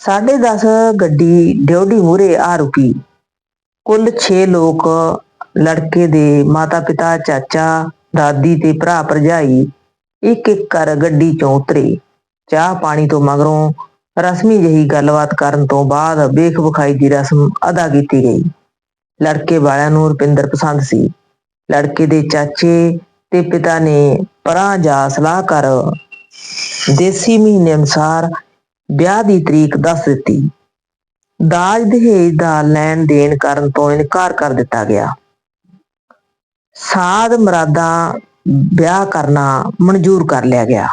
10:30 ਗੱਡੀ ਡਿਉਢੀ ਮੂਹਰੇ ਆ ਰੁਕੀ। ਕੁੱਲ 6 ਲੋਕ, ਲੜਕੇ ਦੇ ਮਾਤਾ-ਪਿਤਾ, ਚਾਚਾ, ਦਾਦੀ ਤੇ ਭਰਾ ਭਰਜਾਈ ਇੱਕ ਇੱਕ ਕਰ ਗੱਡੀ ਚੋਂ ਉਤਰੇ। ਚਾਹ ਪਾਣੀ ਤੋਂ ਮਗਰੋਂ ਰਸਮੀ ਜਹੀ ਗੱਲਬਾਤ ਕਰਨ ਤੋਂ ਬਾਅਦ ਵੇਖ ਵਿਖਾਈ ਦੀ ਰਸਮ ਅਦਾ ਕੀਤੀ ਗਈ। ਲੜਕੇ ਵਾਲਿਆਂ ਨੂੰ ਰੁਪਿੰਦਰ ਪਸੰਦ ਸੀ। ਲੜਕੇ ਦੇ ਚਾਚੇ ਤੇ ਪਿਤਾ ਨੇ ਪਰਾਂ ਜਾ ਸਲਾਹ ਕਰ ਦੇਸੀ ਮਹੀਨੇ ਅਨੁਸਾਰ ਵਿਆਹ ਦੀ ਤਰੀਕ ਦੱਸ ਦਿੱਤੀ। ਦਾਜ ਦਹੇਜ ਦਾ ਲੈਣ ਦੇਣ ਕਰਨ ਤੋਂ ਇਨਕਾਰ ਕਰ ਦਿੱਤਾ ਗਿਆ। ਸਾਧ ਮਰਾਦਾ ਵਿਆਹ ਕਰਨਾ ਮਨਜ਼ੂਰ ਕਰ ਲਿਆ ਗਿਆ।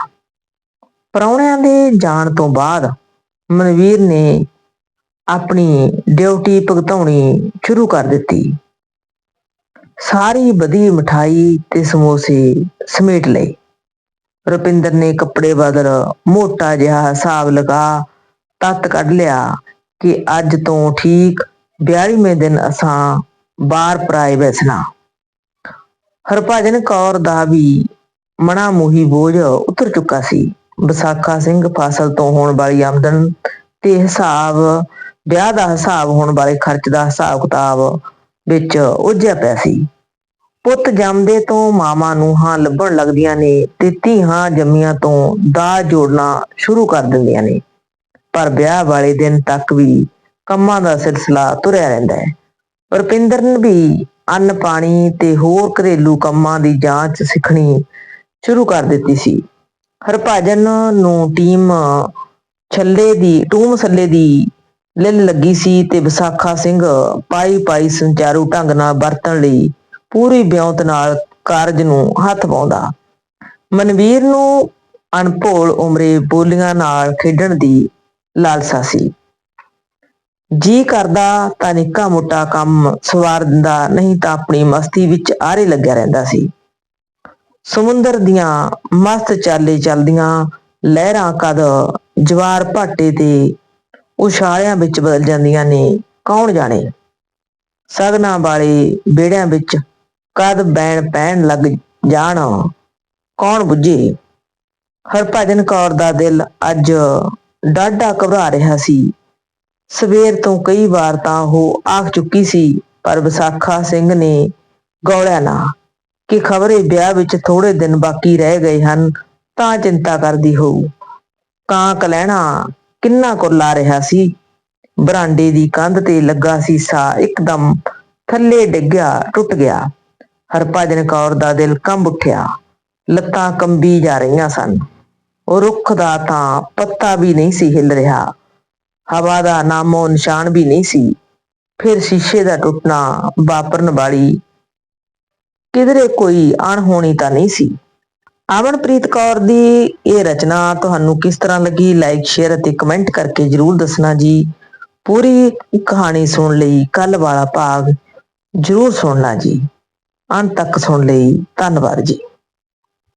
ਪ੍ਰਾਹੁਣਿਆਂ ਦੇ ਜਾਣ ਤੋਂ ਬਾਅਦ ਮਨਵੀਰ ਨੇ ਆਪਣੀ ਡਿਊਟੀ ਭੁਗਤਾਉਣੀ ਸ਼ੁਰੂ ਕਰ ਦਿੱਤੀ। ਸਾਰੀ ਵਧੀ ਮਠਾਈ ਤੇ ਸਮੋਸੇ ਸਮੇਟ ਲਏ। ਰੁਪਿੰਦਰ ਨੇ ਕੱਪੜੇ ਬਦਲ ਮੋਟਾ ਜਿਹਾ ਹਿਸਾਬ ਲਗਾ ਤੱਤ ਕੱਢ ਲਿਆ ਕਿ ਅੱਜ ਤੋਂ ਠੀਕ 42ਵੇਂ ਦਿਨ ਅਸਾਂ ਬਾਹਰ ਪਰਾਏ ਬੈਸਣਾ ਹਰਭਜਨ ਕੌਰ ਦਾ ਵੀ ਮਣਾ ਮੋਹੀ ਬੋਝ ਉਤਰ ਚੁੱਕਾ ਸੀ। ਵਿਸਾਖਾ ਸਿੰਘ ਫਸਲ ਤੋਂ ਹੋਣ ਵਾਲੀ ਆਮਦਨ ਤੇ ਹਿਸਾਬ, ਵਿਆਹ ਦਾ ਹਿਸਾਬ ਹੋਣ ਵਾਲੇ ਖਰਚ ਦਾ ਹਿਸਾਬ ਕਿਤਾਬ ਵਿੱਚ ਉਲਝਿਆ ਪਿਆ ਸੀ। ਪੁੱਤ ਜੰਮਦੇ ਤੋਂ ਮਾਵਾਂ ਨੂੰ ਹਾਂ ਲੱਭਣ ਲੱਗਦੀਆਂ ਨੇ ਤੇ ਧੀਆਂ ਜੰਮੀਆਂ ਤੋਂ ਦਾ ਜੋੜਨਾ ਸ਼ੁਰੂ ਕਰ ਦਿੰਦੀਆਂ ਨੇ। ਪਰ ਵਿਆਹ ਵਾਲੇ ਦਿਨ ਤੱਕ ਵੀ ਕੰਮਾਂ ਦਾ ਸਿਲਸਿਲਾ ਤੁਰਿਆ ਰਹਿੰਦਾ ਹੈ। ਰੁਪਿੰਦਰ ਵੀ ਅੰਨ ਪਾਣੀ ਤੇ ਹੋਰ ਘਰੇਲੂ ਕੰਮਾਂ ਦੀ ਜਾਂਚ ਸਿੱਖਣੀ ਸ਼ੁਰੂ ਕਰ ਦਿੱਤੀ ਸੀ। ਹਰਭਜਨ ਨੂੰ ਟੀਮ ਛੱਲੇ ਦੀ, ਟੂਮ ਛੱਲੇ ਦੀ ਲਿੱਲ ਲੱਗੀ ਸੀ ਤੇ ਵਿਸਾਖਾ ਸਿੰਘ ਪਾਈ ਪਾਈ ਸੰਚਾਰੂ ਢੰਗ ਨਾਲ ਵਰਤਣ ਲਈ ਪੂਰੀ ਬਿਉਂਤ ਨਾਲ ਕਾਰਜ ਨੂੰ ਹੱਥ ਪਾਉਂਦਾ। ਮਨਵੀਰ ਨੂੰ ਅਣਭੋਲ ਉਮਰੇ ਬੋਲੀਆਂ ਨਾਲ ਖੇਡਣ ਦੀ ਲਾਲਸਾ ਸੀ। ਜੀ ਕਰਦਾ ਤਾਂ ਨਿੱਕਾ ਮੋਟਾ ਕੰਮ ਸਵਾਰ ਦਿੰਦਾ, ਨਹੀਂ ਤਾਂ ਆਪਣੀ ਮਸਤੀ ਵਿੱਚ ਆਰੇ ਲੱਗਿਆ ਰਹਿੰਦਾ ਸੀ। ਸਮੁੰਦਰ ਦੀਆਂ ਮਸਤ ਚਾਲੇ ਚੱਲਦੀਆਂ ਲਹਿਰਾਂ ਕਦ ਜਵਾਰ ਭਾਟੇ ਤੇ ਉਛਾਲਿਆਂ ਵਿੱਚ ਬਦਲ ਜਾਂਦੀਆਂ ਨੇ, ਕੌਣ ਜਾਣੇ? ਸਗਨਾ ਵਾਲੇ ਬੇੜਿਆਂ ਵਿੱਚ ਕਦ ਬੈਣ ਪੈਣ ਲੱਗ ਜਾਣ? ਕੌਣ ਬੁੱਝੇ? ਹਰਭਜਨ ਕੌਰ ਦਾ ਦਿਲ ਅੱਜ ਡਾਢਾ ਘਬਰਾ ਰਿਹਾ ਸੀ। ਸਵੇਰ ਤੋਂ ਕਈ ਵਾਰ ਤਾਂ ਉਹ ਆਖ ਚੁੱਕੀ ਸੀ, ਪਰ ਵਿਸਾਖਾ ਸਿੰਘ ਨੇ ਗੌਲਿਆ ਨਾ, ਕਿ ਖਬਰੇ ਵਿਆਹ ਵਿੱਚ ਥੋੜੇ ਦਿਨ ਬਾਕੀ ਰਹਿ ਗਏ ਹਨ, ਤਾਂ ਚਿੰਤਾ ਕਰਦੀ ਹੋਊ। ਕਾਂ ਕਲਹਿਣਾ ਕਿੰਨਾ ਕੁਰਲਾ ਰਿਹਾ ਸੀ? ਬਰਾਂਡੇ ਦੀ ਕੰਧ ਤੇ ਲੱਗਾ ਸੀ ਸੀਸਾ ਇੱਕਦਮ ਥੱਲੇ ਡਿੱਗਿਆ, ਟੁੱਟ ਗਿਆ। ਹਰਭਜਨ ਕੌਰ ਦਾ ਦਿਲ ਕੰਬ ਉੱਠਿਆ। ਲੱਤਾਂ ਕੰਬੀ ਜਾ ਰਹੀਆਂ ਸਨ। ਉਹ ਰੁੱਖ ਦਾ ਤਾਂ ਪੱਤਾ ਵੀ ਨਹੀਂ ਸੀ ਹਿੱਲ ਰਿਹਾ। ਹਵਾ ਦਾ ਨਾਮੋ ਨਿਸ਼ਾਨ ਵੀ ਨਹੀਂ ਸੀ। ਫਿਰ ਸ਼ੀਸ਼ੇ ਦਾ ਟੁੱਟਣਾ ਵਾਪਰਨ ਵਾਲੀ ਕਿਧਰੇ ਕੋਈ ਅਣਹੋਣੀ ਤਾਂ ਨਹੀਂ ਸੀ। ਅਮਨਪ੍ਰੀਤ ਕੌਰ ਦੀ ਇਹ ਰਚਨਾ ਤੁਹਾਨੂੰ ਕਿਸ ਤਰ੍ਹਾਂ ਲੱਗੀ? ਲਾਈਕ ਸ਼ੇਅਰ ਅਤੇ ਕਮੈਂਟ ਕਰਕੇ ਜਰੂਰ ਦੱਸਣਾ ਜੀ। ਪੂਰੀ ਕਹਾਣੀ ਸੁਣ ਲਈ ਕੱਲ ਵਾਲਾ ਭਾਗ ਜਰੂਰ ਸੁਣਨਾ ਜੀ। ਅੰਤ ਤੱਕ ਸੁਣ ਲਈ। ਧੰਨਵਾਦ ਜੀ।